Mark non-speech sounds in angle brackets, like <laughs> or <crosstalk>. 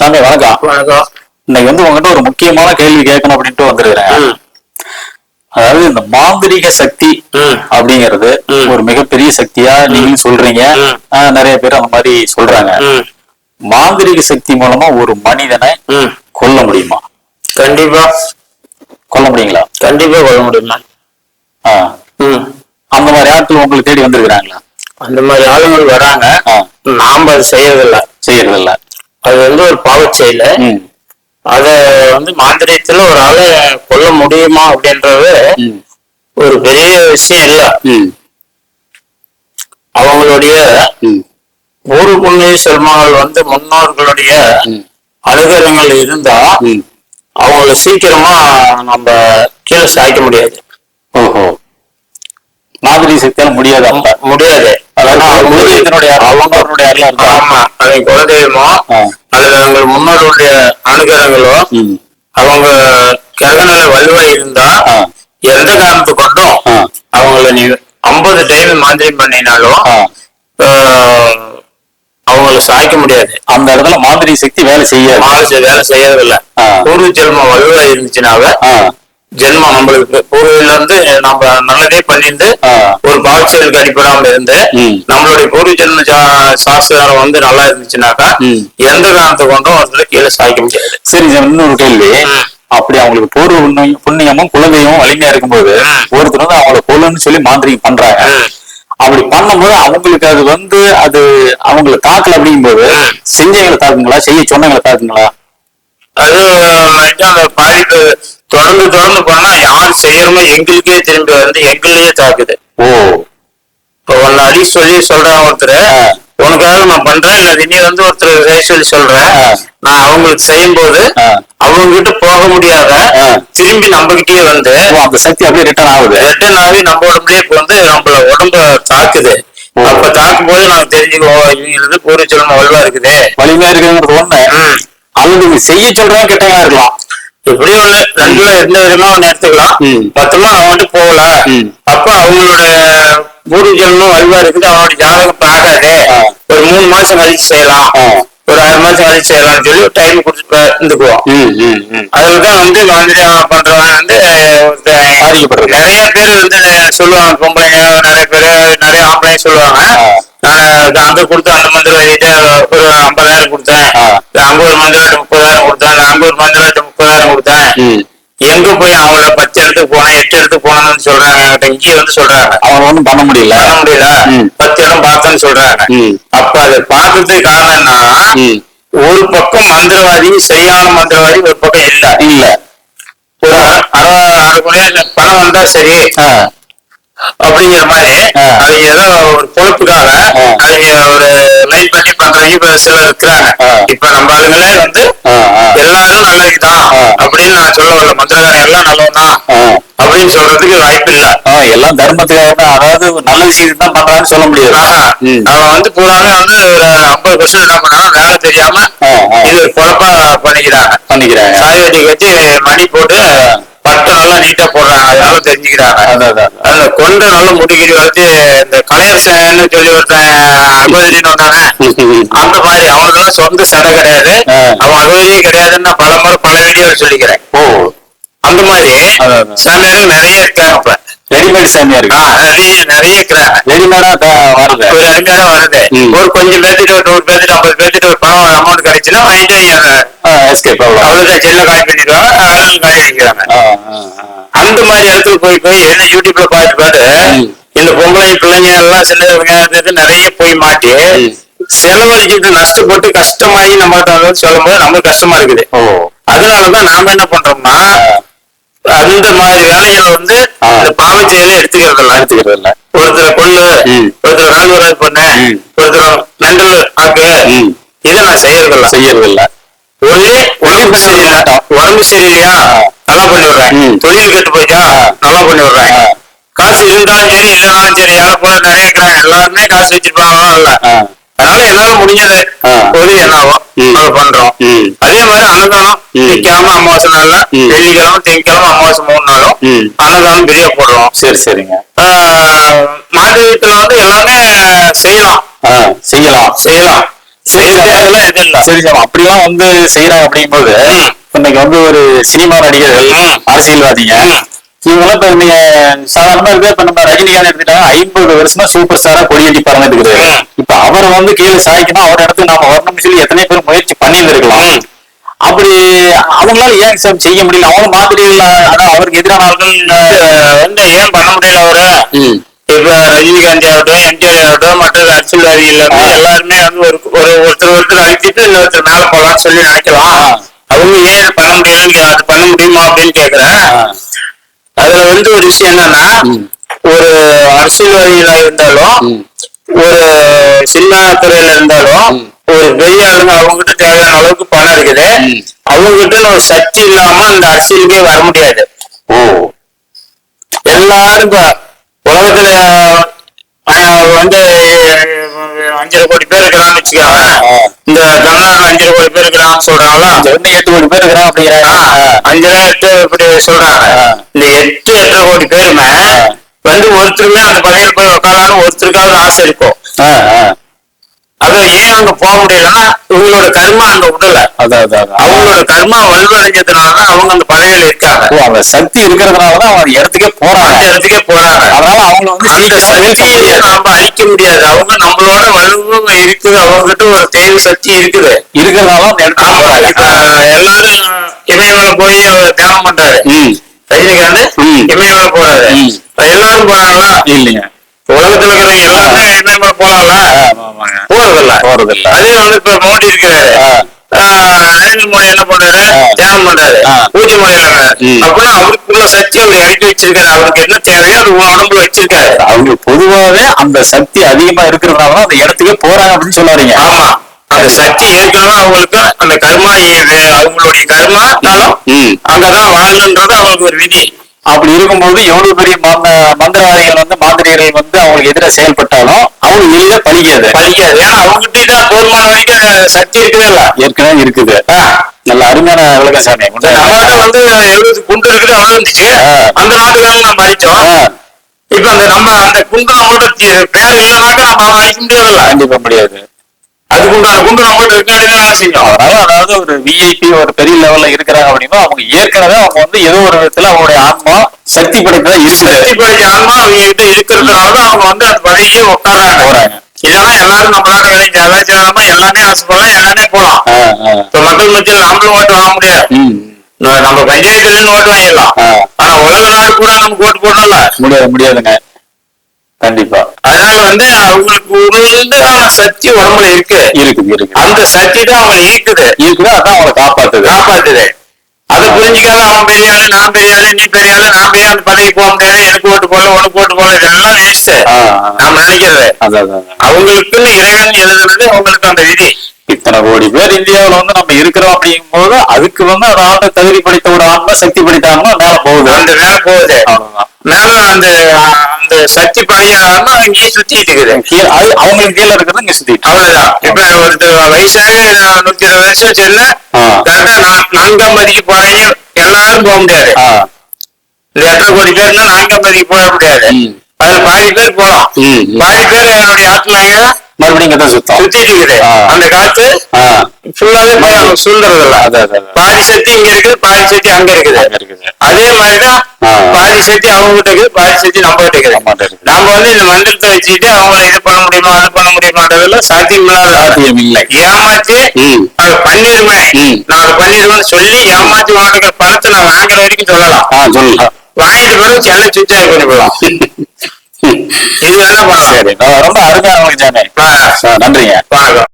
சாமி வணக்கம். வணக்கம். இன்னைக்கு வந்து உங்ககிட்ட ஒரு முக்கியமான கேள்வி கேட்கணும் அப்படின்ட்டு வந்திருக்கிறேன். அதாவது இந்த மாந்திரீக சக்தி ம், அப்படிங்கிறது. ஒரு மிகப்பெரிய சக்தியா நீங்களும் சொல்றீங்க. நிறைய பேர் அந்த மாதிரி சொல்றாங்க. மாந்திரீக சக்தி மூலமா ஒரு மனிதனை ம். கொல்ல முடியுமா? கண்டிப்பா. கொல்ல முடியுங்களா? கண்டிப்பா கொள்ள முடியுமா. அந்த மாதிரி ஆட்கள் உங்களுக்கு தேடி வந்திருக்கிறாங்களா? அந்த மாதிரி ஆளுங்கள் வராங்க. நாம அது செய்யறதில்ல. செய்யறது இல்ல அது வந்து ஒரு பாவச் செயல். அத வந்து மாந்திரியத்துல ஒரு ஆளை கொல்ல முடியுமா அப்படின்றது. ஒரு பெரிய விஷயம் இல்ல. அவங்களுடைய. பூர்வ புண்ணிய செல்வங்கள் வந்து முன்னோர்களுடைய ம். அனுகிரகங்கள் இருந்தா. அவங்கள சீக்கிரமா நம்ம கீழே சாய்க்க முடியாது மாந்திரீக சக்தியால முடியாது முடியாது அவங்க- அருள். ஆமா அது குலதெய்வமோ ஆ. அல்லது அவங்க முன்னோர்களுடைய அனுகிரகங்களோ. அவங்க கிரகநிலை வலுவா இருந்தா. எந்த காரணத்து கொண்டும். அவங்கள நீ ஐம்பது டைம் மாந்திரம் பண்ணினாலும் அவங்கள சாய்க்க முடியாது அந்த இடத்துல மாந்திரீக சக்தி வேலை செய்யாது மாச வேலை செய்யறதில்ல. பூர்வ ஜென்மம் வலுவா இருந்துச்சுனாவே. ஜென்மம் நம்மளுக்கு பூர்வீல இருந்து நம்ம நல்லதே பண்ணிட்டு. ஒரு பாவச்செயலுக்கு அடிப்படாம இருந்து. நம்மளுடைய பூர்வ ஜென்ம சாஸ்திரம் வந்து நல்லா இருந்துச்சுனாக்கா. எந்த காரணத்தை கொண்டும் ஒருத்தர் கீழே சாய்க்க முடியாது சரி இன்னொரு கேள்வி. அப்படி அவங்களுக்கு பூர்வ புண்ணியம் புண்ணியமும் குலதெய்வம் வலிமையா இருக்கும்போது. ஒருத்தர் வந்து அவங்கள கொல்லுன்னு சொல்லி மாந்திரிகம் பண்றாங்க. அப்படி பண்ணும்போது அவங்களுக்கு அது வந்து அது அவங்களை தாக்கல அப்படிங்கும்போது. செஞ்சவங்களை தாக்குங்களா செய்ய சொன்னவங்களை தாக்குங்களா அது பாதிப்பு தொடர்ந்து தொடர்ந்து பண்ணா யார் செய்யறமோ எங்களுக்கே திரும்பி வந்து எங்களையே தாக்குது ஓ இப்போ ஒன்னு அடி சொல்லி சொல்றான் ஒருத்தர். உனக்காக நான் பண்றேன் இல்ல நீ வந்து ஒருத்தர் செய்ய சொல்லி சொல்றேன். நான் அவங்களுக்கு செய்யும் போது. அவங்க கிட்ட போக முடியாத. திரும்பி நம்ம கிட்டயே வந்து அந்த சக்தி அப்படியே ரிட்டர்ன் ஆகுது ரிட்டர்ன் ஆகி நம்ம உடம்புலயே வந்து நம்மள உடம்ப தாக்குது. அப்ப தாக்கும் போது நாங்க தெரிஞ்சுக்குவோம் இவங்களுக்கு பூர்வ ஜென்மம் வலுவா இருக்குது வலிமையா இருக்குங்கிறது ஒண்ணு இவங்க செய்ய சொல்றவங்க கெட்டவங்களா இருக்கலாம் இப்படி ஒண்ணு ரெண்டுல எந்த விதமா ஒண்ணு எடுத்துக்கலாம். மொத்தமா அவன் வந்து போகல. அப்ப அவங்களோட பூர்வ ஜென்மம் வலுவா இருக்குது அவனோட ஜாதகம் ஆகாது. ஒரு மூணு மாசம் கழிச்சு செய்யலாம். ஒரு ஆறு மாசம் கழிச்சு செய்யலாம்னு சொல்லி டைம் கொடுத்து இருந்துக்குவோம். அதுலதான் வந்து மாந்திரியம் பண்றவன் வந்து. நிறைய பேர் வந்து சொல்லுவாங்க பொம்பளைங்க நிறைய பேர் சொல்லுவாங்க. ஆ. நான் இது அங்க கொடுத்து அந்த மந்திரம் எழுதிட்டு ஒரு ஐம்பதாயிரம் கொடுத்தேன். ஒரு மந்திரம் முப்பதாயிரம் கொடுத்தேன். ஒரு மந்திரம் முப்பதாயிரம் கொடுத்தேன். எங்க போய் அவங்கள பத்து இடத்துக்கு போனேன் எட்டு இடத்துக்கு போனேன்னு சொல்றாங்க. இங்கே வந்து சொல்றாங்க. அவங்க ஒண்ணும் பண்ண முடியல. பண்ண முடியல. பத்து இடம் பார்த்தேன்னு சொல்றாங்க. அப்ப அதை பார்த்ததுக்கு காரணம் என்னன்னா ம். ஒரு பக்கம் மந்திரவாதி சரியான மந்திரவாதி ஒரு பக்கம் இல்ல. இல்ல. ஒரு அரை அரை பணம் வந்தா சரி. அப்படிங்கிற மாதிரி. அவங்க ஏதோ ஒரு பொழப்புக்காக. அவங்க ஒரு லைன் பண்ணி பண்றவங்க இப்ப சிலர் இருக்கிறாங்க. இப்ப நம்ம ஆளுங்களே வந்து. எல்லாரும் நல்லதுதான். அப்படின்னு நான் சொல்ல வரல மந்திரகாரன் எல்லாம் நல்லவன்தான். அப்படின்னு சொல்றதுக்கு வாய்ப்பு இல்ல எல்லாம் தர்மத்துக்காக தான் அதாவது நல்ல விஷயம் தான் பண்றான்னு சொல்ல முடியாது. அவன் வந்து பூராமே வந்து ஒரு ஐம்பது பர்சன்ட் என்ன பண்ணாலும் வேலை தெரியாம. இது பொழப்பா பண்ணிக்கிறாங்க பண்ணிக்கிறாங்க சாய் வெட்டி வச்சு மணி போட்டு பட்டம் நல்லா நீட்டா போடுறாங்க. அதனால தெரிஞ்சுக்கிறாங்க. அந்த கொண்ட நல்ல முடிக்கிட்டு வச்சு இந்த கலையரசன்னு சொல்லி ஒருத்தன் அகோதரின்னு வந்தானே <laughs> அந்த மாதிரி அவனுக்கெல்லாம் சொந்த சடை கிடையாது. அவன் அகோதரியே கிடையாதுன்னு நான் பல முறை பல வீடியோ சொல்லிக்கிறேன். ஓ. அந்த மாதிரி. சாமியார்கள் நிறைய இருக்காங்க இப்ப. ரெடிமேட் சாமியா இருக்கு. நிறைய நிறைய ரெடிமேடா வருது. ஒரு அருமையான வருது. ஒரு கொஞ்சம் பேர்த்திட்டு ஒரு நூறு பேர்த்திட்டு ஐம்பது பேர்த்திட்டு ஒரு பணம் அமௌண்ட் கிடைச்சுன்னா வாங்கிட்டு எஸ்கேப் அவ்வளோ அவ்வளவுதான் செல்ல காலி பண்ணிடுவாங்க காலி ஆ. அந்த மாதிரி இடத்துல போய் போய் என்ன யூடியூப்ல பார்த்து பார்த்து. இந்த பொம்பளை பிள்ளைங்க எல்லாம் அது நிறைய போய் மாட்டி. செலவழிக்கிட்டு நஷ்டப்பட்டு கஷ்டமாகி நம்ம சொல்லும் போது நமக்கு கஷ்டமா இருக்குது. அதனாலதான் நாம என்ன பண்றோம்னா வேலைகள் வந்து. இந்த பாவச் செயலை எடுத்துக்கிறது இல்ல. எடுத்துக்கிறது இல்ல. ஒருத்தரை கொள்ளு. ஒருத்தர் ராஜராஜ் பண்ணு. ஒருத்தர் மெண்டல் ஆக்கு. ம். இதை நான் செய்யறது இல்ல செய்யறது இல்ல ஒரே உடம்பு சரியில்லை உடம்பு சரியில்லையா? நல்லா பண்ணி விடுறேன். தொழில் கெட்டு போயிட்டா நல்லா பண்ணி விடுறேன். காசு இருந்தாலும் சரி இல்லைனாலும் சரி யாரை போல நிறைய எல்லாருமே காசு வச்சிருப்பாங்க இல்ல. அதனால என்னால முடிஞ்சது என்னாகும் ம். அதை பண்றோம். அதே மாதிரி அன்னதானம் ம். திங்கக்கிழமை அமாவாசை நாள்ல. வெள்ளிக்கிழமை திங்கக்கிழமை அமாவாசை மூணு நாளும். அன்னதானம் பிரியா போடுறோம் சரி சரிங்க ஆஹ் மாதவியத்துல வந்து எல்லாமே செய்யலாம் செய்யலாம் செய்யலாம். அதெல்லாம் எதுவும் இல்ல சரி சார் அப்படிலாம் வந்து செய்யறாங்க அப்படிங்கும்போது. இன்னைக்கு வந்து ஒரு சினிமா நடிகர்கள். அரசியல்வாதிங்க ம். இவங்கெல்லாம் இப்ப நீங்க சாதாரணமா இருக்க இப்ப நம்ம ரஜினிகாந்த் எடுத்துட்டாங்க ஐம்பது வருஷமா சூப்பர் ஸ்டாரா கொடியேற்றி பறந்துட்டு இருக்காரு ம். இப்ப அவர் வந்து கீழே சாய்க்கணும் அவர் இடத்துக்கு நாம வரணும்னு சொல்லி எத்தனை பேர் முயற்சி பண்ணியிருந்திருக்கலாம். அப்படி அவங்களால ஏன் சார் செய்ய முடியல அவங்க மாத்திரைகள் அதான் அவருக்கு எதிரான ஆட்கள் வந்து ஏன் பண்ண முடியல அவரு. இப்ப ரஜினிகாந்த் ஆகட்டும் எம்ஜிஆர் ஆகட்டும் மற்ற அரசியல்வாதிகள். எல்லாருமே வந்து ஒரு ஒரு ஒருத்தர் ஒருத்தர் அழிச்சிட்டு இன்னொருத்தர் மேல போலாம்னு சொல்லி நினைக்கலாம். அவங்க ஏன் பண்ண முடியலன்னு அது பண்ண முடியுமா அப்படின்னு கேக்குறேன். அதுல வந்து ஒரு விஷயம் என்னன்னா. ஒரு அரசியல்வாதிகளா இருந்தாலும். ஒரு சினிமா துறையில இருந்தாலும். ஒரு பெரிய ஆளுங்க அவங்ககிட்ட தேவையான அளவுக்கு பணம் இருக்குது. அவங்ககிட்ட ஒரு சக்தி இல்லாம அந்த அரசியலுக்கே வர முடியாது ஓ எல்லாரும் இப்ப உலகத்துல வந்து அஞ்சரை கோடி பேர் இருக்கிறான்னு வச்சுக்கோங்க. இந்த தமிழ்நாட்டுல அஞ்சரை கோடி பேர் இருக்கிறான்னு சொல்றாங்களா வந்து எட்டு கோடி பேர் இருக்கிறான் அப்படிங்கிறாங்க அஞ்சரை எட்டு இப்படி சொல்றாங்க. இந்த எட்டு எட்டரை கோடி பேருமே. வந்து ஒருத்தருமே அந்த பதவியில் போய் உட்காரலாம்னு ஒருத்தருக்காவது ஆசை இருக்கும் ஆ, ஆ. அது ஏன் அங்க போக முடியலன்னா இவங்களோட கர்மா அங்க விடல. அவங்களோட கர்மா வலுவடைஞ்சதுனாலதான் அவங்க அந்த பதவியில இருக்காங்க அந்த சக்தி இருக்கிறதுனாலதான் அவங்க இடத்துக்கே போறாங்க அந்த இடத்துக்கே போறாங்க அதனால அவங்கள வந்து அந்த சக்தியை முடியாது. நாம அழிக்க முடியாது அவங்க நம்மளோட வலுவும் இருக்குது அவங்க கிட்ட ஒரு தெய்வ சக்தி இருக்குது. இப்ப எல்லாரும் இமயமலை போய் தியானம் பண்றாரு ம். ரஜினிகாந்த். இமயமலை போறாரு. எல்லாரும் போறாங்களா? இல்லைங்க. உலகத்துல இருக்கிறவங்க எல்லாருமே ஆமா, ஆமாங்க. போறதில்ல. போறதில்ல. அதே வந்து இப்ப மோடி இருக்கிறாரு நரேந்திர மோடி என்ன பண்றாரு. தியானம் பண்றாரு. பூஜை ம். அப்படின்னா அவருக்குள்ள சக்தி அவர் இறக்கி வச்சிருக்காரு. அவருக்கு என்ன தேவையோ அது உடம்புல வச்சிருக்காரு. அவங்க பொதுவாவே அந்த சக்தி அதிகமா இருக்கிறதுனால அந்த இடத்துக்கே போறாங்க அப்படின்னு சொல்லாதீங்க. ஆமா. அந்த சக்தி ஏற்கனவே அவங்களுக்கு அந்த கர்மா ஏ- அவங்களுடைய கர்மானாலும் ம். அங்கதான் வாழணுன்றது அவங்களுக்கு ஒரு விதி. அப்படி இருக்கும்போது எவ்வளவு பெரிய மந்த மந்திரவாதிகள் வந்து மாந்திரிகர்கள் வந்து அவங்களுக்கு எதிராக செயல்பட்டாலும் அவங்க எளிதா பலிக்காது பலிக்காது ஏன்னா அவங்ககிட்ட தான் போதுமான வரைக்கும் சக்தி இருக்குதே இல்ல. ஏற்கனவே இருக்குது. நல்ல அருமையான விளக்கம் சாமி. நம்ம நாட்டுல வந்து எழுபது குண்டு இருக்குது அவ்வளவு இருந்துச்சு. அந்த நாட்டுக்காக நம்ம அழிச்சோம். இப்ப அந்த நம்ம அந்த குண்டு நம்மளோட பேர் இல்லைனாக்கா நம்ம அழிக்க முடியாதுல்ல. கண்டிப்பா முடியாது. அதுக்கு உண்டான குண்டு நம்மளோட இருக்காடி தான் செஞ்சோம் அதனால அதாவது ஒரு விஐபி ஒரு பெரிய லெவல்ல இருக்கிறாங்க அப்படின்னா அவங்க ஏற்கனவே அவங்க வந்து ஏதோ ஒரு விதத்துல அவங்களுடைய ஆன்மா சக்தி படைத்ததா இருக்குது சக்தி படைச்ச ஆன்மா அவங்க கிட்ட இருக்கிறதுனாலதான் அவங்க வந்து அந்த பதவியே உட்காராங்க போறாங்க. இதெல்லாம் எல்லாரும் நம்ம நாட்டு வேலை ஜலாச்சாரமா எல்லாமே ஆசைப்படலாம் எல்லாமே போலாம். இப்ப மக்கள் மத்தியில் நம்மளும் ஓட்டு வாங்க முடியாது. நம்ம- பஞ்சாயத்துல ஓட்டு வாங்கிடலாம். ஆனா உலக நாடு கூட நமக்கு ஓட்டு போடணும்ல. முடியாது முடியாதுங்க. கண்டிப்பா. அதனால வந்து அவங்களுக்கு உண்டான சக்தி உடம்புல இருக்கு. இருக்குது இருக்குது அந்த சக்தி தான் அவங்களை ஈர்க்குது இருக்குது அதான் அவங்களை காப்பாத்துது. காப்பாத்துது. அதை புரிஞ்சுக்காம அவன் பெரிய ஆளு நான் பெரிய ஆளு நீ பெரிய ஆளு நான் போய் அந்த பதவி போக முடியாது எனக்கு ஓட்டு போடல உனக்கு ஓட்டு போடல இதெல்லாம் வேஸ்ட். நாம நினைக்கிறது. அவங்களுக்குன்னு இறைவன் எழுதுனது அவங்களுக்கு அந்த விதி. இத்தனை கோடி பேர் இந்தியாவுல வந்து நம்ம இருக்கிறோம் அப்படிங்கும் போது அதுக்கு வந்து ஒரு ஆண்ட தகுதி படைத்த ஒரு ஆன்மா சக்தி படைத்தாங்கன்னா மேல போகுது. அந்த மேல போகுது. மேல அந்த அந்த சக்தி படையாம அங்கேயே சுத்திட்டு இருக்குது. கீழே அது அவங்களுக்கு கீழே இருக்கிறது இங்க சுத்திட்டு. அவ்வளவுதான். இப்ப ஒருத்தர் வயசாக நூத்தி இருபது. கரெக்டா நான் நான்காம் மதிக்கு போறீங்க எல்லாரும் போக முடியாது. இந்த எத்தனை கோடி பேர்னா நான்காம் மதிக்கு போக முடியாது. அதுல பாதி பேர் போலாம் ம், ம். பாதி பேர் என்னுடைய ஆத்மாங்க மறுபடியும் இங்க தான் சுத்தம். சுத்திட்டு இருக்குது. அந்த காத்து ஃபுல்லாவே சுந்தறது இல்ல. பாதி சக்தி இங்க இருக்குது பாதி சக்தி அங்க இருக்குது. அதே மாதிரிதான். பாதி சக்தி அவங்க கிட்ட இருக்குது பாதி சக்தி நம்ம கிட்ட இருக்குது. நாம வந்து இந்த மந்திரத்தை வச்சுட்டு அவங்கள இது பண்ண முடியுமா அது பண்ண முடியுமான்றதுல சாத்தியம் இல்லாத சாத்தியம் இல்லை ஏமாத்தி. அதை பண்ணிடுவேன். நான் அதை பண்ணிடுவேன்னு சொல்லி ஏமாத்தி வாங்குற பணத்தை நான் வாங்குற வரைக்கும் சொல்லலாம். சொல்லலாம் வாங்கிட்டு பிறகு சென்னை சுவிட்ச் ஆஃப் பண்ணிவிடலாம் இது <laughs> நான் ரொம்ப ஆ, நன்றிங்க.